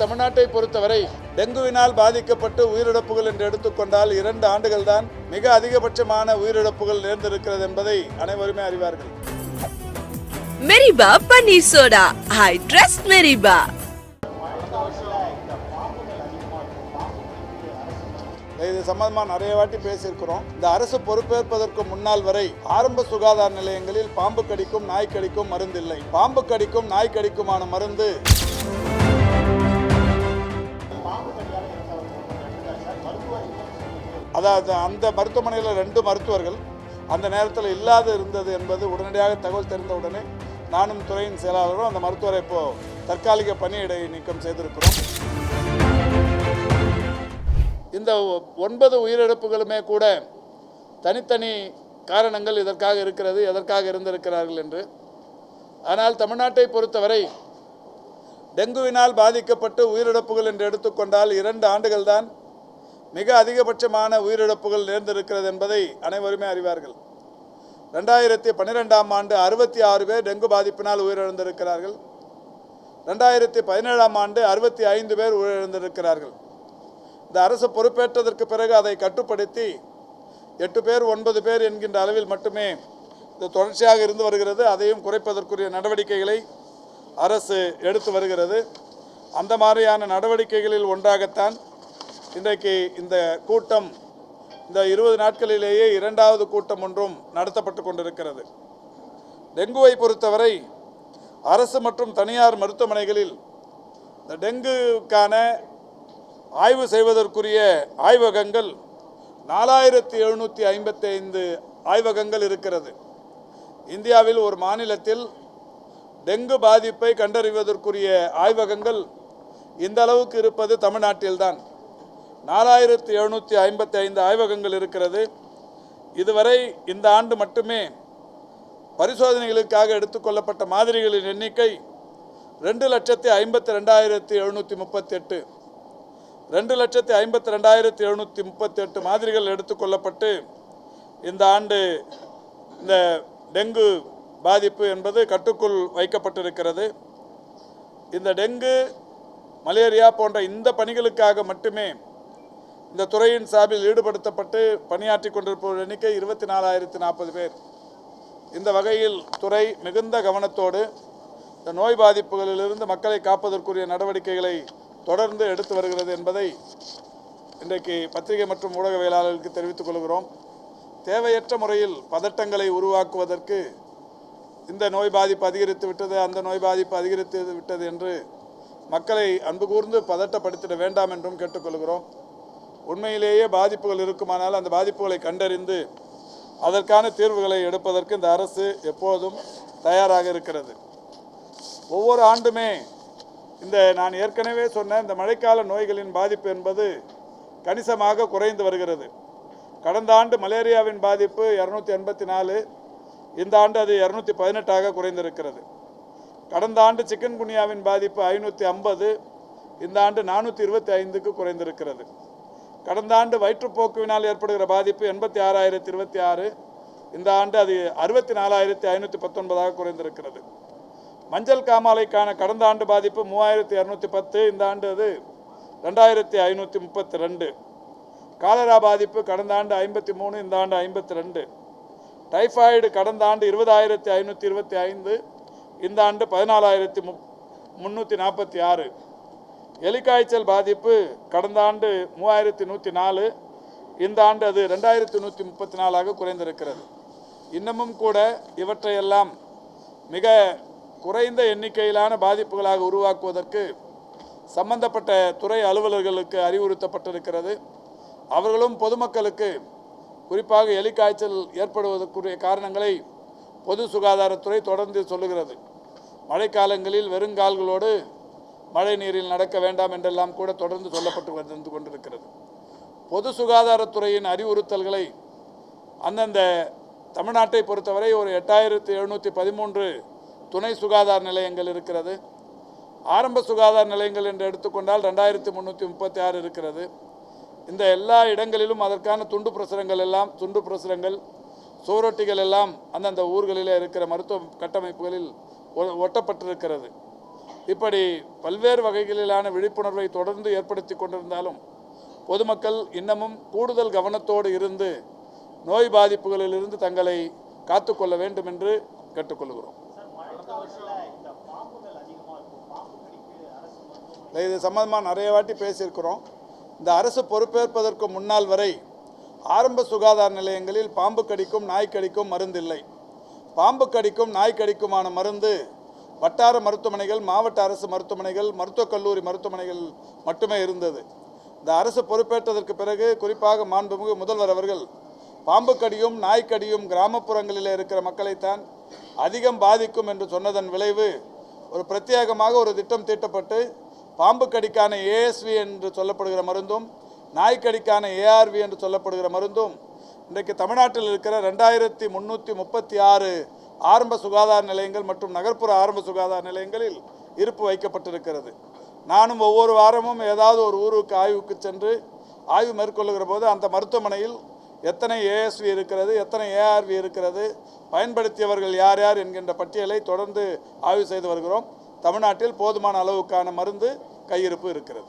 தமிழ்நாட்டை பொறுத்தவரை டெங்குவினால் பாதிக்கப்பட்டு உயிரிழப்புகள் என்று எடுத்துக்கொண்டால் இரண்டு ஆண்டுகள் தான் மிக அதிகபட்சமான உயிரிழப்புகள் நேர்ந்திருக்கிறது என்பதை அனைவருமே அறிவார்கள். Meriba panneer soda. I trust Meriba. இது சம்பந்தமாக நிறைய வாட்டி பேசியிருக்கிறோம். இந்த அரசு பொறுப்பேற்பதற்கு முன்னால் வரை ஆரம்ப சுகாதார நிலையங்களில் பாம்பு கடிக்கும் நாய் கடிக்கும் மருந்து இல்லை. பாம்பு கடிக்கும் நாய் கடிக்குமான மருந்து அதாவது அந்த மருத்துவமனையில் ரெண்டு மருத்துவர்கள் அந்த நேரத்தில் இல்லாது இருந்தது என்பது உடனடியாக தகவல் தெரிந்த உடனே நானும் துறையின் செயலாளரும் அந்த மருத்துவரை இப்போ தற்காலிக பணியிடை நீக்கம் செய்திருக்கிறோம். இந்த ஒன்பது உயிரிழப்புகளுமே கூட தனித்தனி காரணங்கள் இதற்காக இருக்கிறது எதற்காக இருந்திருக்கிறார்கள் என்று. ஆனால் தமிழ்நாட்டை பொறுத்தவரை டெங்குவினால் பாதிக்கப்பட்டு உயிரிழப்புகள் என்று எடுத்துக்கொண்டால் இரண்டு ஆண்டுகள் தான் மிக அதிகபட்சமான உயிரிழப்புகள் நேர்ந்திருக்கிறது என்பதை அனைவருமே அறிவார்கள். ரெண்டாயிரத்தி பன்னிரெண்டாம் ஆண்டு அறுபத்தி ஆறு பேர் டெங்கு பாதிப்பினால் உயிரிழந்திருக்கிறார்கள். ரெண்டாயிரத்தி பதினேழாம் ஆண்டு அறுபத்தி ஐந்து பேர் உயிரிழந்திருக்கிறார்கள். இந்த அரசு பொறுப்பேற்றதற்கு பிறகு அதை கட்டுப்படுத்தி எட்டு பேர் ஒன்பது பேர் என்கின்ற அளவில் மட்டுமே இது தொடர்ச்சியாக இருந்து வருகிறது. அதையும் குறைப்பதற்குரிய நடவடிக்கைகளை அரசு எடுத்து வருகிறது. அந்த மாதிரியான நடவடிக்கைகளில் ஒன்றாகத்தான் இன்றைக்கு இந்த கூட்டம் இந்த இருபது நாட்களிலேயே இரண்டாவது கூட்டம் ஒன்றும் நடத்தப்பட்டு கொண்டிருக்கிறது. டெங்குவை பொறுத்தவரை அரசு மற்றும் தனியார் மருத்துவமனைகளில் இந்த டெங்குக்கான ஆய்வு செய்வதற்குரிய ஆய்வகங்கள் நாலாயிரத்தி எழுநூற்றி ஐம்பத்தி ஐந்து ஆய்வகங்கள் இருக்கிறது. இந்தியாவில் ஒரு மாநிலத்தில் டெங்கு பாதிப்பை கண்டறிவதற்குரிய ஆய்வகங்கள் இந்த அளவுக்கு இருப்பது தமிழ்நாட்டில்தான். நாலாயிரத்தி எழுநூற்றி ஐம்பத்தி ஐந்து ஆய்வகங்கள் இருக்கிறது. இதுவரை இந்த ஆண்டு மட்டுமே பரிசோதனைகளுக்காக எடுத்துக்கொள்ளப்பட்ட மாதிரிகளின் எண்ணிக்கை ரெண்டு லட்சத்தி ஐம்பத்தி ரெண்டாயிரத்தி எழுநூற்றி முப்பத்தி எட்டு ரெண்டு லட்சத்தி ஐம்பத்தி ரெண்டாயிரத்தி எழுநூற்றி முப்பத்தி எட்டு மாதிரிகள் எடுத்துக்கொள்ளப்பட்டு இந்த ஆண்டு இந்த டெங்கு பாதிப்பு என்பது கட்டுக்குள் வைக்கப்பட்டிருக்கிறது. இந்த டெங்கு மலேரியா போன்ற இந்த பணிகளுக்காக மட்டுமே இந்த துறையின் சார்பில் ஈடுபடுத்தப்பட்டு பணியாற்றி கொண்டிருப்பவர் எண்ணிக்கை இருபத்தி நாலாயிரத்தி நாற்பது பேர். இந்த வகையில் துறை மிகுந்த கவனத்தோடு இந்த நோய் பாதிப்புகளிலிருந்து மக்களை காப்பதற்குரிய நடவடிக்கைகளை தொடர்ந்து எடுத்து வருகிறது என்பதை இன்றைக்கு பத்திரிகை மற்றும் ஊடகவியலாளர்களுக்கு தெரிவித்துக் கொள்கிறோம். தேவையற்ற முறையில் பதட்டங்களை உருவாக்குவதற்கு இந்த நோய் பாதிப்பு அதிகரித்து விட்டது அந்த நோய் பாதிப்பு அதிகரித்து விட்டது என்று மக்களை அன்பு கூர்ந்து பதட்டப்படுத்திட வேண்டாம் என்றும் கேட்டுக்கொள்கிறோம். உண்மையிலேயே பாதிப்புகள் இருக்குமானால் அந்த பாதிப்புகளை கண்டறிந்து அதற்கான தீர்வுகளை எடுப்பதற்கு இந்த அரசு எப்போதும் தயாராக இருக்கிறது. ஒவ்வொரு ஆண்டுமே இந்த நான் ஏற்கனவே சொன்ன இந்த மழைக்கால நோய்களின் பாதிப்பு என்பது கணிசமாக குறைந்து வருகிறது. கடந்த ஆண்டு மலேரியாவின் பாதிப்பு இரநூத்தி எண்பத்தி நாலு இந்த ஆண்டு அது இரநூத்தி பதினெட்டாக குறைந்திருக்கிறது. கடந்த ஆண்டு சிக்கன் குனியாவின் பாதிப்பு ஐநூற்றி ஐம்பது இந்த ஆண்டு நானூற்றி இருபத்தி ஐந்துக்கு குறைந்திருக்கிறது. கடந்த ஆண்டு வயிற்றுப்போக்குவினால் ஏற்படுகிற பாதிப்பு எண்பத்தி ஆறாயிரத்தி இருபத்தி ஆறு. இந்த ஆண்டு அது அறுபத்தி நாலாயிரத்தி ஐநூற்றி பத்தொன்பதாக குறைந்திருக்கிறது. மஞ்சள் காமாலைக்கான கடந்த ஆண்டு பாதிப்பு மூவாயிரத்தி இரநூத்தி பத்து. இந்த ஆண்டு அது ரெண்டாயிரத்தி ஐநூற்றி முப்பத்தி ரெண்டு. காலரா பாதிப்பு கடந்த ஆண்டு ஐம்பத்தி மூணு இந்த ஆண்டு ஐம்பத்தி ரெண்டு. டைஃபாய்டு கடந்த ஆண்டு இருபதாயிரத்தி ஐநூற்றி இருபத்தி ஐந்து. இந்த ஆண்டு பதினாலாயிரத்தி மு முந்நூற்றி நாற்பத்தி ஆறு. எலிக்காய்ச்சல் பாதிப்பு கடந்த ஆண்டு மூவாயிரத்தி நூற்றி நாலு இந்த ஆண்டு அது ரெண்டாயிரத்தி நூற்றி முப்பத்தி நாலாக குறைந்திருக்கிறது. இன்னமும் கூட இவற்றையெல்லாம் மிக குறைந்த எண்ணிக்கையிலான பாதிப்புகளாக உருவாக்குவதற்கு சம்பந்தப்பட்ட துறை அலுவலர்களுக்கு அறிவுறுத்தப்பட்டிருக்கிறது. அவர்களும் பொதுமக்களுக்கு குறிப்பாக எலிக்காய்ச்சல் ஏற்படுவதற்குரிய காரணங்களை பொது சுகாதாரத்துறை தொடர்ந்து சொல்லுகிறது. மழைக்காலங்களில் வெறுங்கால்களோடு மழை நீரில் நடக்க வேண்டாம் என்றெல்லாம் கூட தொடர்ந்து சொல்லப்பட்டு வந்து கொண்டிருக்கிறது. பொது சுகாதாரத்துறையின் அறிவுறுத்தல்களை அந்தந்த தமிழ்நாட்டை பொறுத்தவரை ஒரு எட்டாயிரத்தி எழுநூற்றி பதிமூன்று துணை சுகாதார நிலையங்கள் இருக்கிறது. ஆரம்ப சுகாதார நிலையங்கள் என்று எடுத்துக்கொண்டால் ரெண்டாயிரத்தி முந்நூற்றி முப்பத்தி ஆறு இருக்கிறது. இந்த எல்லா இடங்களிலும் அதற்கான துண்டு பிரசுரங்கள் எல்லாம் துண்டு பிரசுரங்கள் சுவரொட்டிகள் எல்லாம் அந்தந்த ஊர்களில் இருக்கிற மருத்துவ கட்டமைப்புகளில் ஒ- ஒட்டப்பட்டிருக்கிறது. இப்படி பல்வேறு வகைகளிலான விழிப்புணர்வை தொடர்ந்து ஏற்படுத்தி கொண்டிருந்தாலும் பொதுமக்கள் இன்னமும் கூடுதல் கவனத்தோடு இருந்து நோய் பாதிப்புகளிலிருந்து தங்களை காத்துக்கொள்ள வேண்டும் என்று கேட்டுக்கொள்கிறோம். இது சம்பந்தமாக நிறைய வாட்டி பேசியிருக்கிறோம். இந்த அரசு பொறுப்பேற்பதற்கு முன்னால் வரை ஆரம்ப சுகாதார நிலையங்களில் பாம்பு கடிக்கும் நாய் கடிக்கும் மருந்தில்லை பாம்பு கடிக்கும் நாய் கடிக்குமான மருந்து வட்டார மருத்துவமனைகள் மாவட்ட அரசு மருத்துவமனைகள் மருத்துவக் கல்லூரி மருத்துவமனைகள் மட்டுமே இருந்தது. இந்த அரசு பொறுப்பேற்றதற்கு பிறகு குறிப்பாக மாண்புமிகு முதல்வர் அவர்கள் பாம்புக்கடியும் நாய்க்கடியும் கிராமப்புறங்களில் இருக்கிற மக்களைத்தான் அதிகம் பாதிக்கும் என்று சொன்னதன் விளைவு ஒரு பிரத்யேகமாக ஒரு திட்டம் தீட்டப்பட்டு பாம்புக்கடிக்கான ஏஎஸ்வி என்று சொல்லப்படுகிற மருந்தும் நாய்க்கடிக்கான ஏஆர்வி என்று சொல்லப்படுகிற மருந்தும் இன்றைக்கு தமிழ்நாட்டில் இருக்கிற ரெண்டாயிரத்தி முந்நூற்றி முப்பத்தி ஆறு ஆரம்ப சுகாதார நிலையங்கள் மற்றும் நகர்ப்புற ஆரம்ப சுகாதார நிலையங்களில் இருப்பு வைக்கப்பட்டிருக்கிறது. நானும் ஒவ்வொரு வாரமும் ஏதாவது ஒரு ஊருக்கு ஆய்வுக்கு சென்று ஆய்வு மேற்கொள்ளுகிற போது அந்த மருத்துவமனையில் எத்தனை ஏஎஸ்வி இருக்கிறது எத்தனை ஏஆர்வி இருக்கிறது பயன்படுத்தியவர்கள் யார் யார் என்கின்ற பட்டியலை தொடர்ந்து ஆய்வு செய்து வருகிறோம். தமிழ்நாட்டில் போதுமான அளவுக்கான மருந்து கையிருப்பு இருக்கிறது.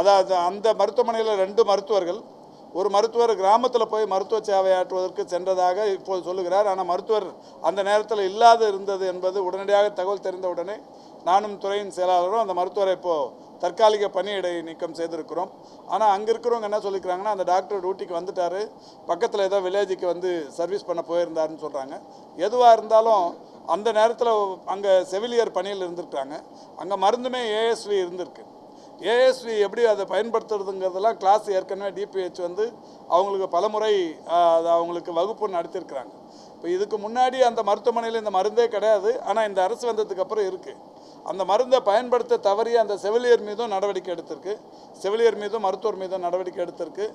அதாவது அந்த மருத்துவமனையில் ரெண்டு மருத்துவர்கள் ஒரு மருத்துவர் கிராமத்தில் போய் மருத்துவ சேவையாற்றுவதற்கு சென்றதாக இப்போது சொல்லுகிறார். ஆனால் மருத்துவர் அந்த நேரத்தில் இல்லாது இருந்தது என்பது உடனடியாக தகவல் தெரிந்தவுடனே நானும் துறையின் செயலாளரும் அந்த மருத்துவரை இப்போது தற்காலிக பணியிடை நீக்கம் செய்திருக்கிறோம். ஆனால் அங்கே இருக்கிறவங்க என்ன சொல்லிக்கிறாங்கன்னா அந்த டாக்டர் டியூட்டிக்கு வந்துட்டார். பக்கத்தில் ஏதோ வில்லேஜுக்கு வந்து சர்வீஸ் பண்ண போயிருந்தாருன்னு சொல்கிறாங்க எதுவாக இருந்தாலும் அந்த நேரத்தில் அங்கே செவிலியர் பணியில் இருந்திருக்காங்க அங்கே மருந்துமே ஏஎஸ்வி இருந்திருக்கு. ஏஎஸ்வி எப்படி அதை பயன்படுத்துறதுங்கிறதெல்லாம் கிளாஸ் ஏற்கனவே டிபிஹெச் வந்து அவங்களுக்கு பலமுறை அது அவங்களுக்கு வகுப்பு நடத்தியிருக்கிறாங்க. இப்போ இதுக்கு முன்னாடி அந்த மருத்துவமனையில் இந்த மருந்தே கிடையாது. ஆனால் இந்த அரசு வந்ததுக்கு அப்புறம் இருக்குது அந்த மருந்தை பயன்படுத்த தவறிய அந்த செவிலியர் மீதும் நடவடிக்கை எடுத்திருக்கு. செவிலியர் மீதும் மருத்துவர் மீதும் நடவடிக்கை எடுத்திருக்கு.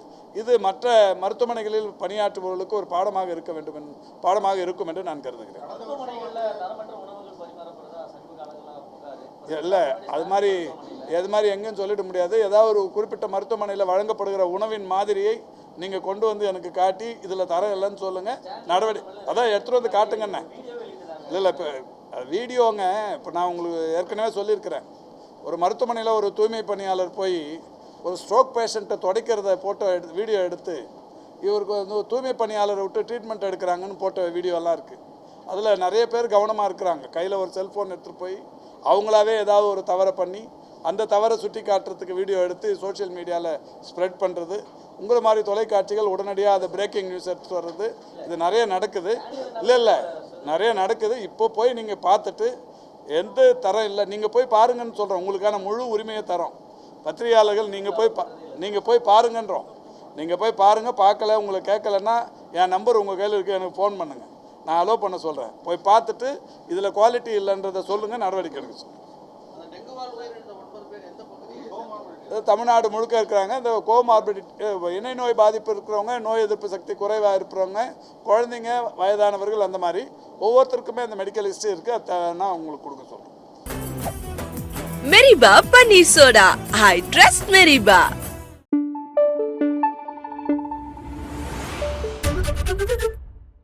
இது மற்ற மருத்துவமனைகளில் பணியாற்றுபவர்களுக்கு ஒரு பாடமாக இருக்க வேண்டும் பாடமாக இருக்கும் என்று நான் கருதுகிறேன். இல்லை அது மாதிரி எது மாதிரி எங்கேயும் சொல்லிட முடியாது. ஏதாவது ஒரு குறிப்பிட்ட மருத்துவமனையில் வழங்கப்படுகிற உணவின் மாதிரியை நீங்கள் கொண்டு வந்து எனக்கு காட்டி இதில் தர இல்லைன்னு சொல்லுங்கள் நடவடிக்கை அதான் எடுத்துகிட்டு வந்து காட்டுங்கண்ணே. இல்லை இல்லை இப்போ வீடியோங்க இப்போ நான் உங்களுக்கு ஏற்கனவே சொல்லியிருக்கிறேன். ஒரு மருத்துவமனையில் ஒரு தூய்மை பணியாளர் போய் ஒரு ஸ்ட்ரோக் பேஷண்ட்டை துடைக்கிறத ஃபோட்டோ எடுத்து வீடியோ எடுத்து இவருக்கு வந்து ஒரு தூய்மை பணியாளரை விட்டு ட்ரீட்மெண்ட் எடுக்கிறாங்கன்னு போட்ட வீடியோலாம் இருக்குது அதில் நிறைய பேர் கவனமாக இருக்கிறாங்க. கையில் ஒரு செல்ஃபோன் எடுத்துகிட்டு போய் அவங்களாவே ஏதாவது ஒரு தவறை பண்ணி அந்த தவறை சுட்டி காட்டுறதுக்கு வீடியோ எடுத்து சோஷியல் மீடியாவில் ஸ்ப்ரெட் பண்ணுறது உங்களை மாதிரி தொலைக்காட்சிகள் உடனடியாக அதை பிரேக்கிங் நியூஸ் எடுத்து வர்றது. இது நிறைய நடக்குது. இல்லை இல்லை. நிறைய நடக்குது. இப்போ போய் நீங்கள் பார்த்துட்டு எந்த தரம் இல்லை. நீங்கள் போய் பாருங்கன்னு சொல்கிறோம் உங்களுக்கான முழு உரிமையை தரோம். பத்திரிகையாளர்கள் நீங்கள் போய் பா நீங்கள் போய் பாருங்கன்றோம். நீங்கள் போய் பாருங்கள் பார்க்கல உங்களை கேட்கலன்னா என் நம்பர் உங்கள் கையில் இருக்குது எனக்கு ஃபோன் பண்ணுங்கள் நான் அலோவ் பண்ண சொல்கிறேன் போய் பார்த்துட்டு இதில் குவாலிட்டி இல்லைன்றதை சொல்லுங்கள் நடவடிக்கை எடுக்க சொல்லுங்கள் தமிழ்நாடு முழுக்க இருக்கிறாங்க. இந்த கோமார்பிடிட்டி இணை நோய் பாதிப்பு இருக்கிறவங்க நோய் எதிர்ப்பு சக்தி குறைவாக இருக்கிறவங்க குழந்தைங்க வயதானவர்கள் அந்த மாதிரி ஒவ்வொருத்தருக்குமே அந்த மெடிக்கல் ஹிஸ்ட்ரி இருக்குது அதை நான் உங்களுக்கு கொடுக்க சொல்கிறேன் Meriba Paneer Soda. I trust Meriba.